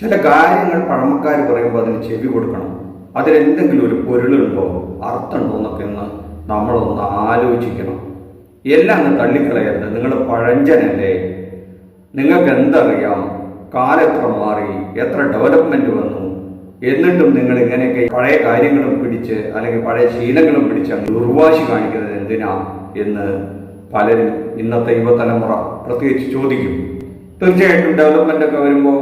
ചില കാര്യങ്ങൾ പഴമക്കാർ പറയുമ്പോൾ അതിന് ചെവി കൊടുക്കണം. അതിലെന്തെങ്കിലും ഒരു പൊരുളുണ്ടോ അർത്ഥമുണ്ടോ എന്നൊക്കെ ഒന്ന് നമ്മളൊന്ന് ആലോചിക്കണം. എല്ലാം അങ്ങ് തള്ളിക്കളയരുത്. നിങ്ങൾ പഴഞ്ചനല്ലേ? നിങ്ങൾക്ക് എന്തറിയാം കാലെത്ര മാറി എത്ര ഡെവലപ്മെന്റ് വന്നു? എന്നിട്ടും നിങ്ങൾ ഇങ്ങനെയൊക്കെ പഴയ കാര്യങ്ങളും പിടിച്ച് അല്ലെങ്കിൽ പഴയ ശീലങ്ങളും പിടിച്ച് ദുർവാശി കാണിക്കുന്നത് എന്തിനാ എന്ന് പലരും ഇന്നത്തെ യുവതലമുറ പ്രത്യേകിച്ച് ചോദിക്കും. തീർച്ചയായിട്ടും ഡെവലപ്മെന്റ് ഒക്കെ വരുമ്പോൾ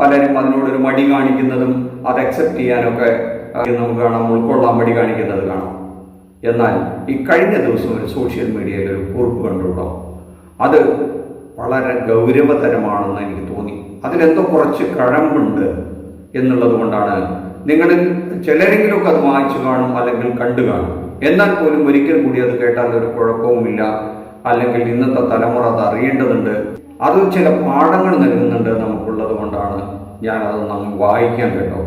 പലരും അതിനോടൊരു മടി കാണിക്കുന്നതും അത് അക്സെപ്റ്റ് ചെയ്യാനൊക്കെ നമുക്ക് കാണാം ഉൾക്കൊള്ളാൻ മടി കാണിക്കുന്നത് കാണാം. എന്നാൽ ഈ കഴിഞ്ഞ ദിവസം ഒരു സോഷ്യൽ മീഡിയയിൽ ഒരു കുറിപ്പ് കണ്ടുണ്ടോ അത് വളരെ ഗൗരവതരമാണെന്ന് എനിക്ക് തോന്നി. അതിലെന്തോ കുറച്ച് കഴമ്പുണ്ട് എന്നുള്ളത് കൊണ്ടാണ് നിങ്ങളിൽ ചിലരെങ്കിലുമൊക്കെ അത് വായിച്ചു കാണും അല്ലെങ്കിൽ കണ്ടു കാണും. എന്നാൽ പോലും ഒരിക്കൽ കൂടി അത് കേട്ടാൽ ഒരു കുഴപ്പവുമില്ല. അല്ലെങ്കിൽ ഇന്നത്തെ തലമുറ അത് അറിയേണ്ടതുണ്ട്. അത് ചില പാഠങ്ങൾ നൽകുന്നുണ്ട് നമുക്കുള്ളത് കൊണ്ടാണ് ഞാൻ അത് നമ്മൾ വായിക്കാൻ കേട്ടോ.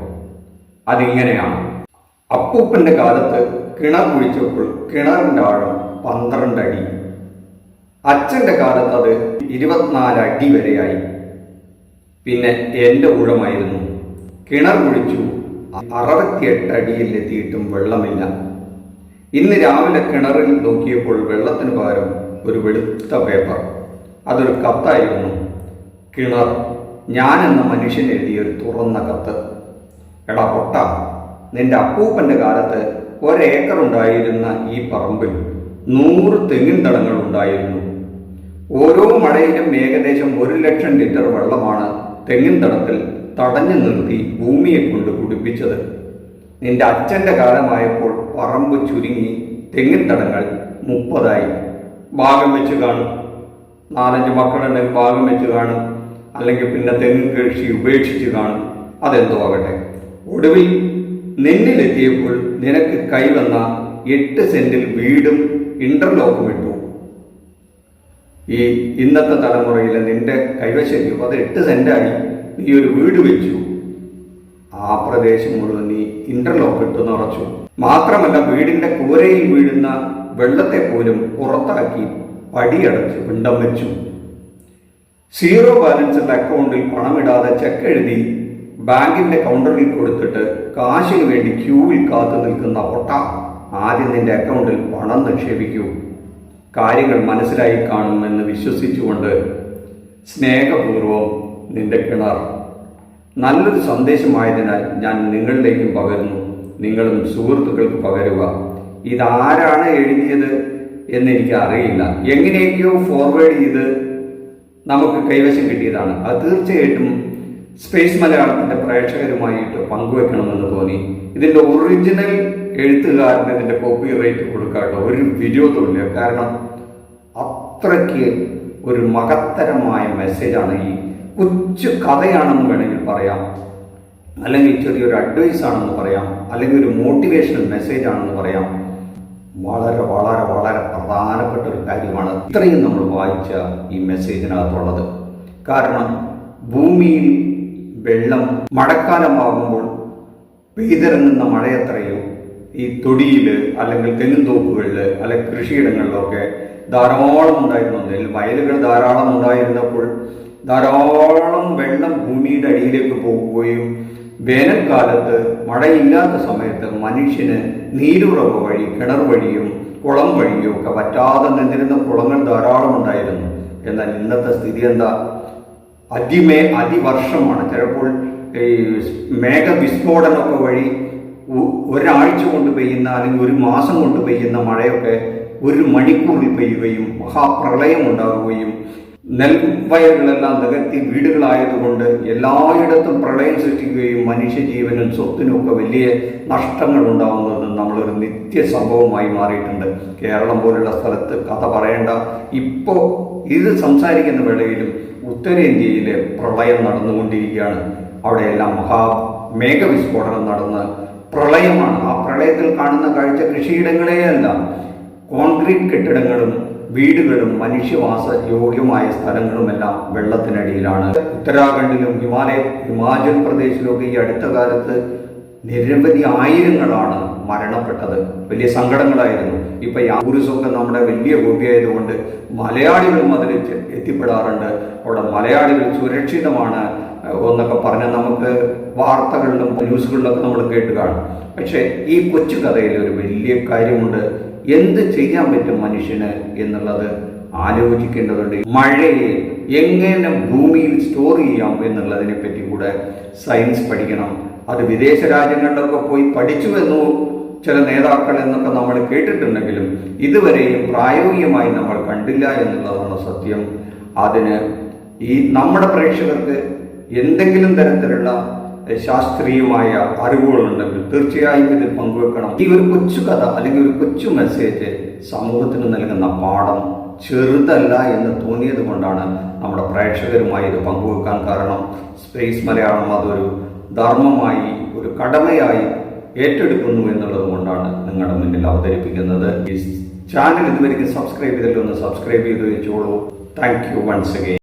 അതിങ്ങനെയാണ്. അപ്പൂപ്പന്റെ കാലത്ത് കിണർ കുഴിച്ചപ്പോൾ കിണറിന്റെ ആഴം പന്ത്രണ്ട് അടി. അച്ഛന്റെ കാലത്ത് അത് ഇരുപത്തിനാല് അടി വരെയായി. പിന്നെ എന്റെ ഊഴമായിരുന്നു കിണർ കുഴിച്ചു അറുപത്തിയെട്ട് അടിയിൽ എത്തിയിട്ടും വെള്ളമില്ല. ഇന്ന് രാവിലെ കിണറിൽ നോക്കിയപ്പോൾ വെള്ളത്തിന് പകരം ഒരു വെളുത്ത പേപ്പർ. അതൊരു കത്തായിരുന്നു. കിണർ. ഞാൻ എന്ന മനുഷ്യൻ എഴുതിയ ഒരു തുറന്ന കത്ത്. എടാ പൊട്ട നിന്റെ അപ്പൂപ്പന്റെ കാലത്ത് ഒരേക്കർ ഉണ്ടായിരുന്ന ഈ പറമ്പിൽ നൂറ് തെങ്ങിൻ തടങ്ങൾ ഉണ്ടായിരുന്നു. ഓരോ മഴയിലും ഏകദേശം ഒരു ലക്ഷം ലിറ്റർ വെള്ളമാണ് തെങ്ങിൻ തടത്തിൽ തടഞ്ഞു നിർത്തി ഭൂമിയെ കൊണ്ട് കുടിപ്പിച്ചത്. നിന്റെ അച്ഛന്റെ കാലമായപ്പോൾ പറമ്പ് ചുരുങ്ങി തെങ്ങിൻ തടങ്ങൾ മുപ്പതായി. ഭാഗം വെച്ച് കാണും. നാലഞ്ച് മക്കളുണ്ടെങ്കിൽ ഭാഗം വെച്ച് കാണും. അല്ലെങ്കിൽ പിന്നെ തെങ്ങ് കൃഷി ഉപേക്ഷിച്ച് കാണും. അതെന്തോ ആകട്ടെ. ഒടുവിൽ നിന്നിലെത്തിയപ്പോൾ നിനക്ക് കൈവന്ന എട്ട് സെന്റിൽ വീടും ഇന്റർലോക്കും ഇട്ടു. ഈ ഇന്നത്തെ തലമുറയിലെ നിന്റെ കൈവശം അത് എട്ട് സെന്റായി. നീ ഒരു വീട് വെച്ചു. ആ പ്രദേശം മുഴുവൻ നീ ഇന്റർലോക്ക് ഇട്ട് നിറച്ചു. മാത്രമല്ല വീടിന്റെ കൂരയിൽ വീഴുന്ന വെള്ളത്തെ പോലും പുറത്താക്കി പടിയടച്ച് പിണ്ടം വെച്ചു സീറോ ബാലൻസുള്ള അക്കൗണ്ടിൽ പണമിടാതെ ചെക്ക് എഴുതി ബാങ്കിന്റെ കൗണ്ടറിൽ കൊടുത്തിട്ട് കാശിന് വേണ്ടി ക്യൂവിൽ കാത്തു നിൽക്കുന്ന ഒട്ട ആദ്യം നിന്റെ അക്കൗണ്ടിൽ പണം നിക്ഷേപിക്കൂ. കാര്യങ്ങൾ മനസ്സിലായി കാണുമെന്ന് വിശ്വസിച്ചുകൊണ്ട് സ്നേഹപൂർവം നിന്റെ കിണർ. നല്ലൊരു സന്ദേശമായതിനാൽ ഞാൻ നിങ്ങളിലേക്കും പകരുന്നു. നിങ്ങളും സുഹൃത്തുക്കൾക്ക് പകരുക. ഇതാരാണ് എഴുതിയത്? എന്നെനിക്ക് അറിയില്ല എങ്ങനെയൊക്കെയോ ഫോർവേഡ് ചെയ്ത് നമുക്ക് കൈവശം കിട്ടിയതാണ്. അത് തീർച്ചയായിട്ടും സ്പേസ് മലയാളത്തിന്റെ പ്രേക്ഷകരുമായിട്ട് പങ്കുവെക്കണമെന്ന് തോന്നി. ഇതിന്റെ ഒറിജിനൽ എഴുത്തുകാരന് ഇതിന്റെ കോപ്പി റൈറ്റ് കൊടുക്കാട്ടോ ഒരു വിരോധമില്ല കാരണം അത്രയ്ക്ക് ഒരു മഹത്തരമായ മെസ്സേജാണ് ഈ കൊച്ചു കഥയാണെന്ന് വേണമെങ്കിൽ പറയാം. അല്ലെങ്കിൽ ചെറിയൊരു അഡ്വൈസ് ആണെന്ന് പറയാം. അല്ലെങ്കിൽ ഒരു മോട്ടിവേഷണൽ മെസ്സേജ് ആണെന്ന് പറയാം വളരെ വളരെ വളരെ പ്രധാനപ്പെട്ട ഒരു കാര്യമാണ് ഇത്രയും നമ്മൾ വായിച്ച ഈ മെസ്സേജിനകത്തുള്ളത്. കാരണം ഭൂമിയിൽ വെള്ളം മഴക്കാലമാകുമ്പോൾ പെയ്തിറങ്ങുന്ന മഴയത്രയോ ഈ തൊടിയിൽ അല്ലെങ്കിൽ തെങ്ങുംതോപ്പുകളിൽ അല്ലെങ്കിൽ കൃഷിയിടങ്ങളിലൊക്കെ ധാരാളം ഉണ്ടായിരുന്നു. നെൽ വയലുകൾ ധാരാളം ഉണ്ടായിരുന്നപ്പോൾ ധാരാളം വെള്ളം ഭൂമിയുടെ അടിയിലേക്ക് പോകുകയും വേനൽക്കാലത്ത് മഴയില്ലാത്ത സമയത്ത് മനുഷ്യന് നീരുറവ് വഴി കിണർ വഴിയും കുളം വഴിയോ ഒക്കെ പറ്റാതെ നിന്നിരുന്ന കുളങ്ങൾ ധാരാളം ഉണ്ടായിരുന്നു. എന്നാൽ ഇന്നത്തെ സ്ഥിതി എന്താ? അതിമേ അതിവർഷമാണ്. ചിലപ്പോൾ ഈ മേഘവിസ്ഫോടനമൊക്കെ വഴി ഒരാഴ്ച കൊണ്ട് പെയ്യുന്ന അല്ലെങ്കിൽ ഒരു മാസം കൊണ്ട് പെയ്യുന്ന മഴയൊക്കെ ഒരു മണിക്കൂറിൽ പെയ്യുകയും മഹാപ്രളയം ഉണ്ടാവുകയും നെൽവയലുകളെല്ലാം നികത്തി വീടുകളായതുകൊണ്ട് എല്ലായിടത്തും പ്രളയം സൃഷ്ടിക്കുകയും മനുഷ്യജീവനും സ്വത്തിനും ഒക്കെ വലിയ നഷ്ടങ്ങൾ ഉണ്ടാകുന്നത് നമ്മളൊരു നിത്യ സംഭവമായി മാറിയിട്ടുണ്ട്. കേരളം പോലുള്ള സ്ഥലത്ത് കഥ പറയേണ്ട ഇപ്പോൾ ഇത് സംസാരിക്കുന്ന വേളയിലും ഉത്തരേന്ത്യയിലെ പ്രളയം നടന്നുകൊണ്ടിരിക്കുകയാണ്. അവിടെയെല്ലാം മഹാ മേഘവിസ്ഫോടനം നടന്ന് പ്രളയമാണ്. ആ പ്രളയത്തിൽ കാണുന്ന കാഴ്ച കൃഷിയിടങ്ങളെയല്ല. കോൺക്രീറ്റ് കെട്ടിടങ്ങളും വീടുകളും മനുഷ്യവാസ യോഗ്യമായ സ്ഥലങ്ങളുമെല്ലാം വെള്ളത്തിനടിയിലാണ്. ഉത്തരാഖണ്ഡിലും ഹിമാലയ ഹിമാചൽ പ്രദേശിലൊക്കെ ഈ അടുത്ത കാലത്ത് നിരവധി ആയിരങ്ങളാണ് മരണപ്പെട്ടത്. വലിയ സങ്കടങ്ങളായിരുന്നു. ഇപ്പൊ ടൂറിസമൊക്കെ നമ്മുടെ വലിയ ഹോബിയായതുകൊണ്ട് മലയാളികളും അതിൽ എത്തിപ്പെടാറുണ്ട്. അവിടെ മലയാളികൾ സുരക്ഷിതമാണ് എന്നൊക്കെ പറഞ്ഞ് നമുക്ക് വാർത്തകളിലും ന്യൂസുകളിലൊക്കെ നമ്മൾ കേട്ട് കാണും. പക്ഷേ ഈ കൊച്ചു കഥയിൽ ഒരു വലിയ കാര്യമുണ്ട്. എന്ത് ചെയ്യാൻ പറ്റും മനുഷ്യന് എന്നുള്ളത് ആലോചിക്കേണ്ടതുണ്ട്. മഴയെ എങ്ങനെ ഭൂമിയിൽ സ്റ്റോർ ചെയ്യാം എന്നുള്ളതിനെ പറ്റി കൂടെ സയൻസ് പഠിക്കണം. അത് വിദേശ രാജ്യങ്ങളിലൊക്കെ പോയി പഠിച്ചു എന്നു ചില നേതാക്കൾ എന്നൊക്കെ നമ്മൾ കേട്ടിട്ടുണ്ടെങ്കിലും ഇതുവരെയും പ്രായോഗികമായി നമ്മൾ കണ്ടില്ല എന്നുള്ളതാണ് സത്യം. അതിന് ഈ നമ്മുടെ പ്രേക്ഷകർക്ക് എന്തെങ്കിലും തരത്തിലുള്ള ശാസ്ത്രീയമായ അറിവുകളുണ്ടെങ്കിൽ തീർച്ചയായും ഇതിൽ പങ്കുവെക്കണം. ഈ ഒരു കൊച്ചു കഥ അല്ലെങ്കിൽ ഒരു കൊച്ചു മെസ്സേജ് സമൂഹത്തിന് നൽകുന്ന പാഠം ചെറുതല്ല എന്ന് തോന്നിയത് കൊണ്ടാണ് നമ്മുടെ പ്രേക്ഷകരുമായി ഇത് പങ്കുവെക്കാൻ കാരണം. സ്പേസ് മലയാളം അതൊരു ധർമ്മമായി ഒരു കടമയായി ഏറ്റെടുക്കുന്നു എന്നുള്ളത് കൊണ്ടാണ് നിങ്ങളുടെ മുന്നിൽ അവതരിപ്പിക്കുന്നത്. ഈ ചാനൽ ഇതുവരെയും സബ്സ്ക്രൈബ് ചെയ്തിട്ടൊന്ന് സബ്സ്ക്രൈബ് ചെയ്ത് വെച്ചോളൂ. Thank you once again